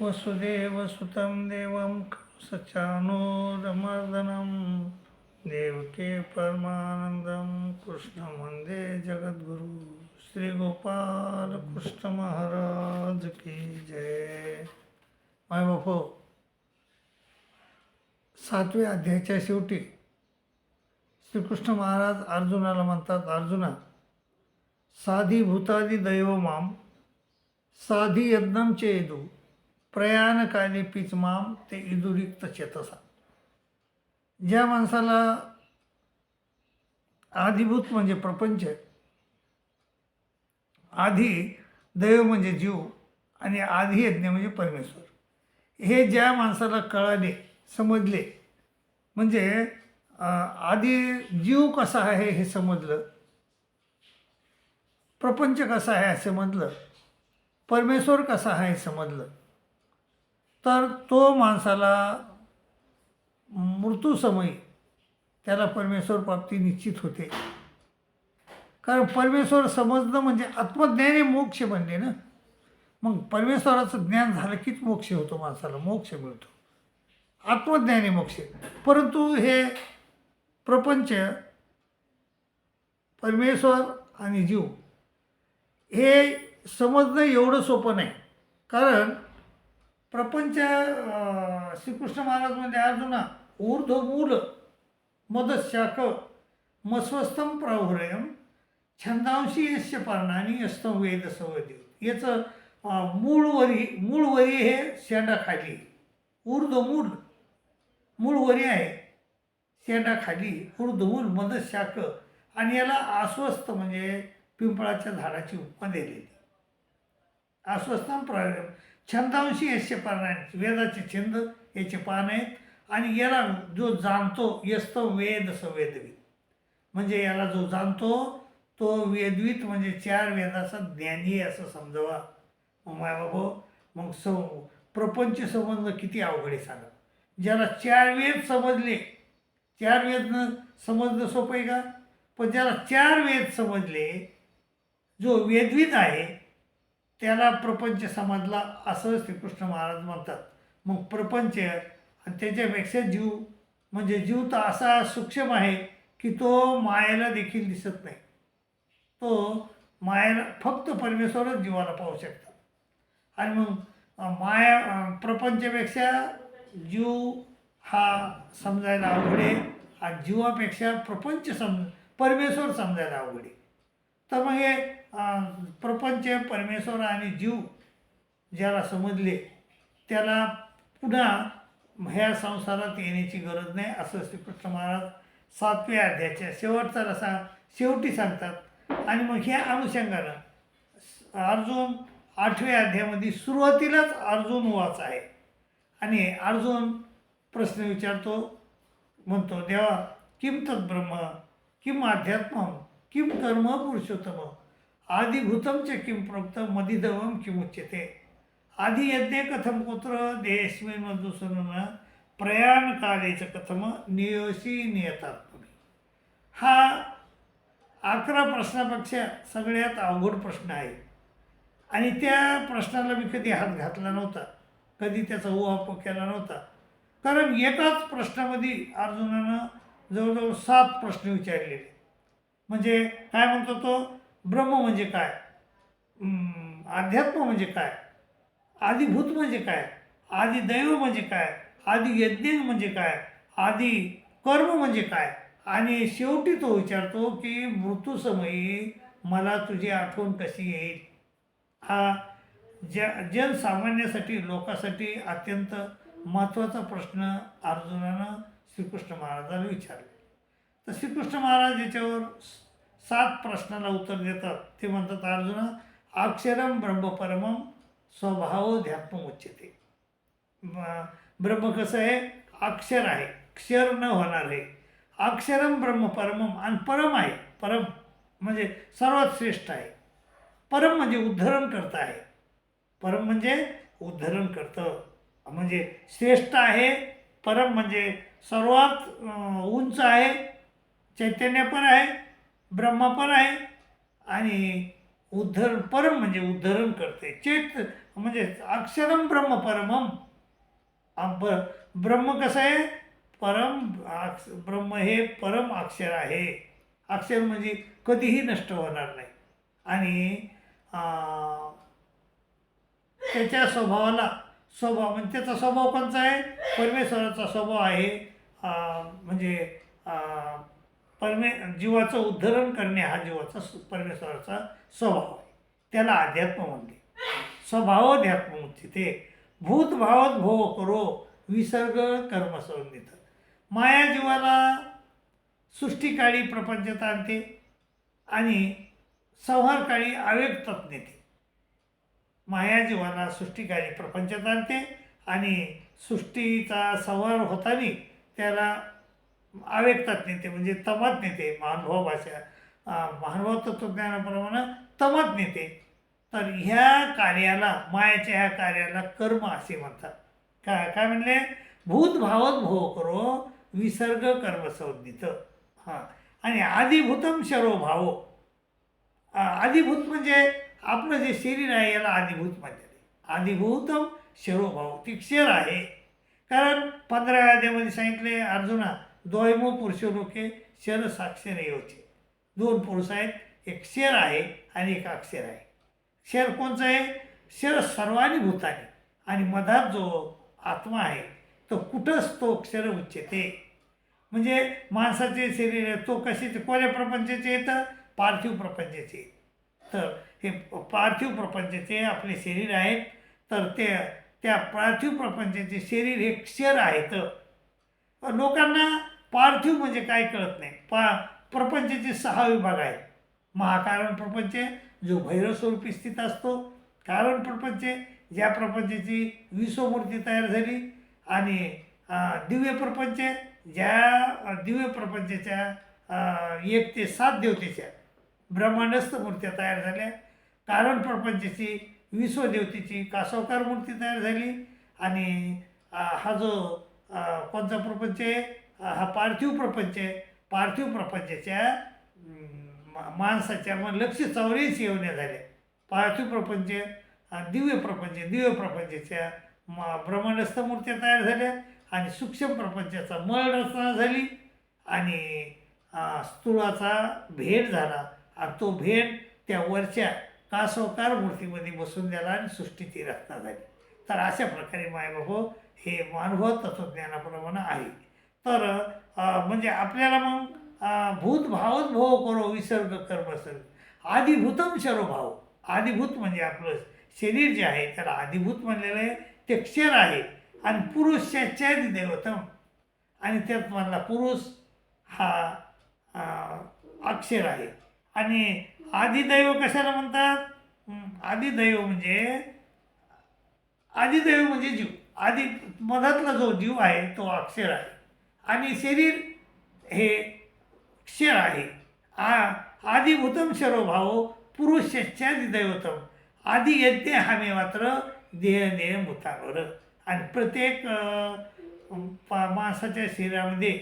वसुदेवसुतं देवं सचानूरमर्दनं देवके परमानन्दं कृष्णं वन्दे जगद्गुरु। श्रीगोपाल कृष्ण महाराज की जय। माय बापो सातव्या अध्यायाच्या शेवटी श्रीकृष्ण महाराज अर्जुनाला म्हणतात अर्जुना साधी भूतादी दैव माम साधी यज्ञम चेदू प्रयाणकाली पीच माम ते इदुरिक्त चेतसा. ज्या माणसाला आधिभूत म्हणजे प्रपंच आधी दैव म्हणजे जीव आणि आधी यज्ञ म्हणजे परमेश्वर. हे ज्या माणसाला कळाले समजले म्हणजे आधी जीव कसा आहे हे समजलं प्रपंच कसा आहे हे समजलं परमेश्वर कसा आहे हे समजलं तर तो माणसाला मृत्यूसमयी त्याला परमेश्वर प्राप्ती निश्चित होते. कारण परमेश्वर समजणं म्हणजे आत्मज्ञाने मोक्ष बनले ना. मग परमेश्वराचं ज्ञान झालं कीच मोक्ष होतो माणसाला मोक्ष मिळतो. आत्मज्ञाने मोक्ष. परंतु हे प्रपंच परमेश्वर आणि जीव हे समजणं एवढं सोपं नाही. कारण प्रपंच श्रीकृष्ण महाराज म्हणजे अर्जुना ऊर्ध्व मूल मदशाक मस्वस्तम प्राहुरयम छंदांशी यश्य पर्णानी यस्तम वेद संवेद। याचं अं, मूळवरी मूळवरी हे शेंडाखाली ऊर्ध्वमूल मूळ मूळवरी आहे शेंडाखाली ऊर्ध्वमूल मदशाक आणि याला आश्वस्त म्हणजे पिंपळाच्या झाडाची उपमा दिलेली. आश्वस्तं प्र छंदांशी यस्य आहेत. वेदाचे छंद याचे पान आहेत. आणि याला जो जाणतो यस्त वेद सवेदवित म्हणजे याला जो जाणतो तो वेदवित म्हणजे चार वेदाचा ज्ञानी आहे असं समजावा. मग बाबा मग स प्रपंच संबंध किती अवघड आहे सांगा. ज्याला चार वेद समजले चार वेद न समजणं सोपं आहे का? पण ज्याला चार वेद समजले जो वेदवित आहे त्याला प्रपंच समजला असं श्रीकृष्ण महाराज म्हणतात. मग प्रपंच आणि त्याच्यापेक्षा जीव म्हणजे जीव तर असा सूक्ष्म आहे की तो मायेला देखील दिसत नाही. तो मायेला फक्त परमेश्वरच जीवाला पाहू शकतात. आणि मग माया प्रपंचपेक्षा प्रपंचापेक्षा जीव हा समजायला अवघड आहे आणि जीवापेक्षा प्रपंच सम परमेश्वर समजायला अवघड आहे. तर मग हे प्रपंच परमेश्वर आणि जीव ज्याला समजले त्याला पुन्हा ह्या संसारात येण्याची गरज नाही असं श्रीकृष्ण महाराज सातव्या अध्यायाच्या शेवटचा रसा शेवटी सांगतात. आणि मग ह्या अनुषंगानं अर्जुन आठव्या अध्यायामध्ये सुरुवातीलाच अर्जुन वाच आहे. आणि अर्जुन प्रश्न विचारतो म्हणतो देवा किम तद्ब्रह्म किम अध्यात्म किम कर्म पुरुषोत्तम? आदिभूतं च किं प्रोक्तं मदिदवं किमुच्यते? आदि यज्ञे कथं कुत्र? देयस्मिन् मधुसूदन प्रयाणकाले च कथम नियोशी नियतात्मने। हा अकरा प्रश्नापेक्षा सगळ्यात अवघड प्रश्न आहे. आणि त्या प्रश्नाला मी कधी हात घातला नव्हता. कधी त्याचा उहापोह केला नव्हता. कारण एकाच प्रश्नामध्ये अर्जुनानं जवळजवळ सात प्रश्न विचारलेले. म्हणजे काय म्हणतो तो ब्रह्म म्हणजे काय? अध्यात्म म्हणजे काय? आदिभूत म्हणजे काय? आदि दैव म्हणजे काय? आदि यज्ञ म्हणजे काय? आदि कर्म म्हणजे काय? आणि शेवटी तो विचारतो की मृत्यूसमयी मला तुझी आठवण कशी येईल? हा ज जनसामान्यासाठी लोकांसाठी अत्यंत महत्त्वाचा प्रश्न अर्जुनानं श्रीकृष्ण महाराजाला विचारला. तर श्रीकृष्ण महाराज याच्यावर सात प्रश्नाला उत्तर देतात. ते म्हणतात अर्जुना अक्षरम ब्रह्मपरमम स्वभाव ध्यात्म उच्यते ब- ब्रह्म कसं आहे? अक्षर आहे. क्षर न होणार आहे. अक्षरम ब्रह्मपरमम आणि परम आहे. परम म्हणजे सर्वात श्रेष्ठ आहे. परम म्हणजे उद्धरण करता आहे. परम म्हणजे उद्धरण करतं. म्हणजे श्रेष्ठ आहे. परम म्हणजे सर्वात उंच आहे. चैतन्य पण आहे. ब्रह्मा पण आहे आणि उद्धरण परम म्हणजे उद्धरण करते. चेत म्हणजे अक्षरम ब्रह्म परमम. ब्रह्म कसं आहे? परम ब्रह्म हे परम अक्षर आहे. अक्षर म्हणजे कधीही नष्ट होणार नाही. आणि त्याच्या स्वभावाला स्वभाव म्हणजे त्याचा स्वभाव कोणचा आहे? परमेश्वराचा स्वभाव आहे. म्हणजे परमे जीवाचं उद्धरण करणे हा जीवाचा परमेश्वराचा स्वभाव आहे. त्याला अध्यात्म म्हणते. स्वभावाध्यात्म उच्यते भूतभावात भोव करो विसर्ग कर्मसंबंधित माया जीवाला सृष्टीकाळी प्रपंचात आणते आणि संहारकाळी अव्यक्तात नेते. माया जीवाला सृष्टिकाळी प्रपंचात आणते आणि सृष्टीचा संहार होताना त्याला अव्यक्तात नेते म्हणजे तमात नेते महानुभाव भाषा महानुभाव तत्वज्ञानाप्रमाणे तमात नेते. तर ह्या कार्याला मायाच्या ह्या कार्याला कर्म असे म्हणतात. काय काय म्हणले? भूत भावत भोव करो विसर्ग कर्म संज्ञित हां. आणि आदिभूतम शरो भाव. आदिभूत म्हणजे आपलं जे शरीर आहे याला आदिभूत म्हणजे आदिभूतम शरोभाव ती क्षर आहे. कारण पंधराव्या अध्यामध्ये सांगितले अर्जुना द्वैमो पुरुष नोके शर साक्षर योचे दोन पुरुष आहेत एक शेर आहे आणि एक अक्षर आहे. शेर कोणचं आहे? शेर सर्वानी भूताने आणि मधात जो आत्मा आहे तो कुठंच तो क्षर उच्चते. म्हणजे माणसाचे शरीर आहे तो कशाचे कोण्या प्रपंचाचे येतं पार्थिव प्रपंचाचे तर हे पार्थिव प्रपंचाचे आपले शरीर आहेत तर ते त्या पार्थिव प्रपंचाचे शरीर हे क्षर आहेत. लोकांना पार्थिव म्हणजे काय कळत नाही. पा प्रपंचचे सहा विभाग आहेत. महाकारण प्रपंच जो भैरवस्वरूपी स्थित असतो. कारण प्रपंच ज्या प्रपंचाची विश्वमूर्ती तयार झाली. आणि दिव्य प्रपंच ज्या दिव्य प्रपंचाच्या एक ते सात देवतेच्या ब्रह्मांडस्थ मूर्त्या तयार झाल्या. कारण प्रपंचाची विश्वदेवतेची कासवकार मूर्ती तयार झाली. आणि हा जो कोणता प्रपंच आहे? हा पार्थिव प्रपंच आहे. पार्थिव प्रपंचाच्या मा- माणसाच्या मग लक्ष चौऱ्याऐंशी येवण्या झाल्या. पार्थिव प्रपंच दिव्य प्रपंच दिव्य प्रपंचाच्या म ब्रह्मांडस्थ मूर्त्या तयार झाल्या आणि सूक्ष्म प्रपंचाचा मळ रचना झाली आणि स्थूळाचा भेद झाला. आणि तो भेद त्या वरच्या कासवकार मूर्तीमध्ये बसून द्याला आणि सृष्टीची रचना झाली. तर अशा प्रकारे मायबाबा हे मानव तत्वज्ञानाप्रमाणे आहे. तर म्हणजे आपल्याला मग भूत भावत भव करो विसर्ग कर बसल आदिभूतम शरोभाव आदिभूत म्हणजे आपलं शरीर जे आहे त्याला आदिभूत म्हणलेलं आहे ते क्षर आहे. आणि पुरुष देवतम. आणि त्यात म्हणला पुरुष हा अक्षर आहे. आणि आदिदैव कशाला म्हणतात? आदिदैव म्हणजे आदिदैव म्हणजे जीव. आदि मधातला जो जीव आहे तो अक्षर आहे. आणि शरीर हे क्षर आहे. आ आदिभूतम शरोभाव पुरुष दैवतम. आदि यज्ञ हमे मात्र देह देह भूतावर आणि प्रत्येक माणसाच्या शरीरामध्ये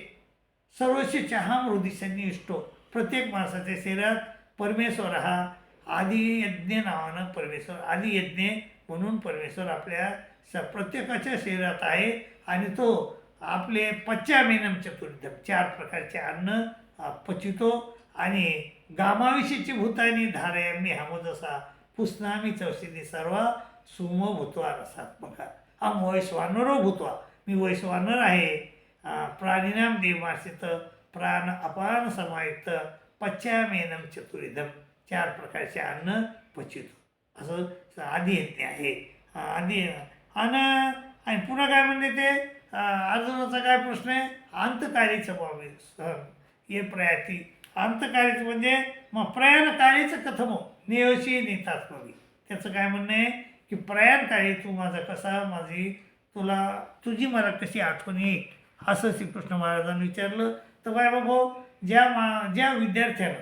सर्वस्व चहा मृदी इष्टो. प्रत्येक माणसाच्या शरीरात परमेश्वर हा आदी यज्ञ नावानं परमेश्वर आदी यज्ञ म्हणून परमेश्वर आपल्या स प्रत्येकाच्या शरीरात आहे. आणि तो आपले पच्चामेनम चतुर्धम चार प्रकारचे अन्न पचितो आणि गामाविषयीची भूतानी धारयामी हमोदसा पुस्नामी चौसिनी सर्व सुम भूतवा रसात्मका अम वैश्वानरो भूत्वा. मी वैश्वानर आहे. प्राणिनाम देवासित प्राण अपान समायुक्त पच्चामेनम चतुरिधम चार प्रकारचे अन्न पचितो. असं आधी यज्ञ आहे. अ, आधी आणि आणि पुन्हा काय म्हणते ते? अर्जुनाचा काय प्रश्न आहे? अंतकारीच बाबी हे प्रयाती. अंतकारीच म्हणजे मग प्रयाणकाळीचं कथम हो. नेवशी नेतात्मवी त्याचं काय म्हणणं आहे? की प्रयाणकाळी तू माझा कसा? माझी तुला तुझी मला कशी आठवण येईल? असं श्रीकृष्ण महाराजांनी विचारलं. तर बाय भाऊ हो, ज्या मा ज्या विद्यार्थ्यानं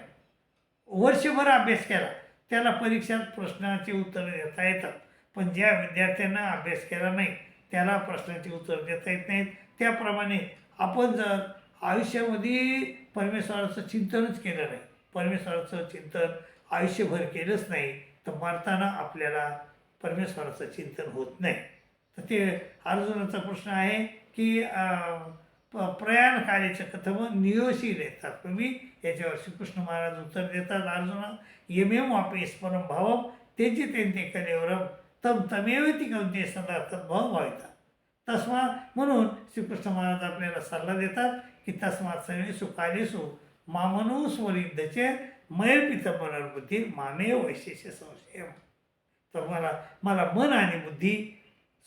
वर्षभर अभ्यास केला त्याला परीक्षात प्रश्नाची उत्तरं देता येतात. पण ज्या विद्यार्थ्यांना अभ्यास केला नाही त्याला प्रश्नाची उत्तर देता येत नाहीत. त्याप्रमाणे आपण जर आयुष्यामध्ये परमेश्वराचं चिंतनच केलं नाही परमेश्वराचं चिंतन आयुष्यभर केलंच नाही तर मरताना आपल्याला परमेश्वराचं चिंतन होत नाही. तर ते अर्जुनाचा प्रश्न आहे की प- प्रयाण कार्याच्या कथम नियोशील येतात तुम्ही याच्यावर श्रीकृष्ण महाराज उत्तर देतात. अर्जुना यमेम वापेस परम भावम तेची त्यांचे कलेवरम. तम तमेव ती कवते सदा तद्भाव तस्मात म्हणून श्रीकृष्ण महाराज आपल्याला सल्ला देतात की तस्मात सगळे सुखालेसु मामनो स्वरिद्धचे मयपित मनर्बुद्धी मामे वैशेष्य संशय तर मला मला मन आणि बुद्धी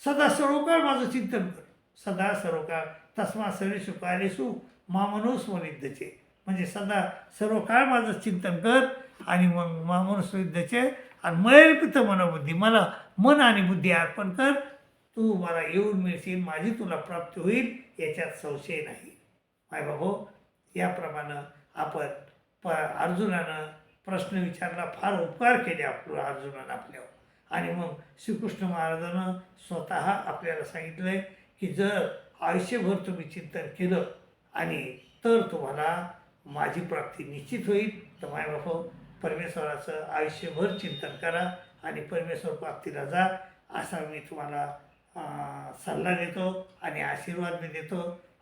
सदा सरोकार माझं चिंतन कर. सदा सरोकार तस्मा सगळे सुखालेसु मामनो स्वरिद्धचे. म्हणजे सदा सर्व काळ माझं चिंतन कर आणि मग मामनुस्विद्धचे आणि मयर्पित मनोबुद्धी. मला मन आणि बुद्धी अर्पण कर. तू मला येऊन मिळशील माझी तुला प्राप्ती होईल याच्यात संशय नाही. माय बाबो याप्रमाणे आपण प अर्जुनानं प्रश्न विचारला फार उपकार केले आपलं अर्जुनानं आपल्यावर. आणि मग श्रीकृष्ण महाराजानं स्वतः आपल्याला सांगितलं आहे की जर आयुष्यभर तुम्ही चिंतन केलं आणि तर तुम्हाला माझी प्राप्ती निश्चित होईल. तर माय बाबा परमेश्वराचं आयुष्यभर चिंतन करा आणि परमेश्वर प्राप्तीला जा असा मी तुम्हाला सल्ला देतो आणि आशीर्वाद मी देतो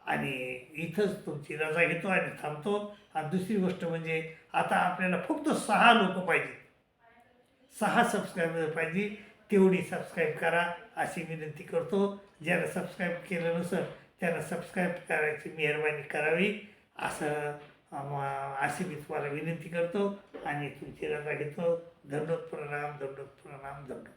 आणि इथंच तुमची रजा घेतो आणि थांबतो. आणि दुसरी गोष्ट म्हणजे आता आपल्याला फक्त सहा लोक पाहिजे. सहा सबस्क्रायबर पाहिजे. तेवढी सबस्क्राईब करा अशी विनंती करतो. ज्याला सबस्क्राईब केलं नसेल त्याला सबस्क्राईब करायची मेहरबानी करावी. असं अं, अशी मी तुम्हाला विनंती करतो आणि तुमची रजा घेतो. दंडोत प्रणाम दंडोत प्रणाम दंडोत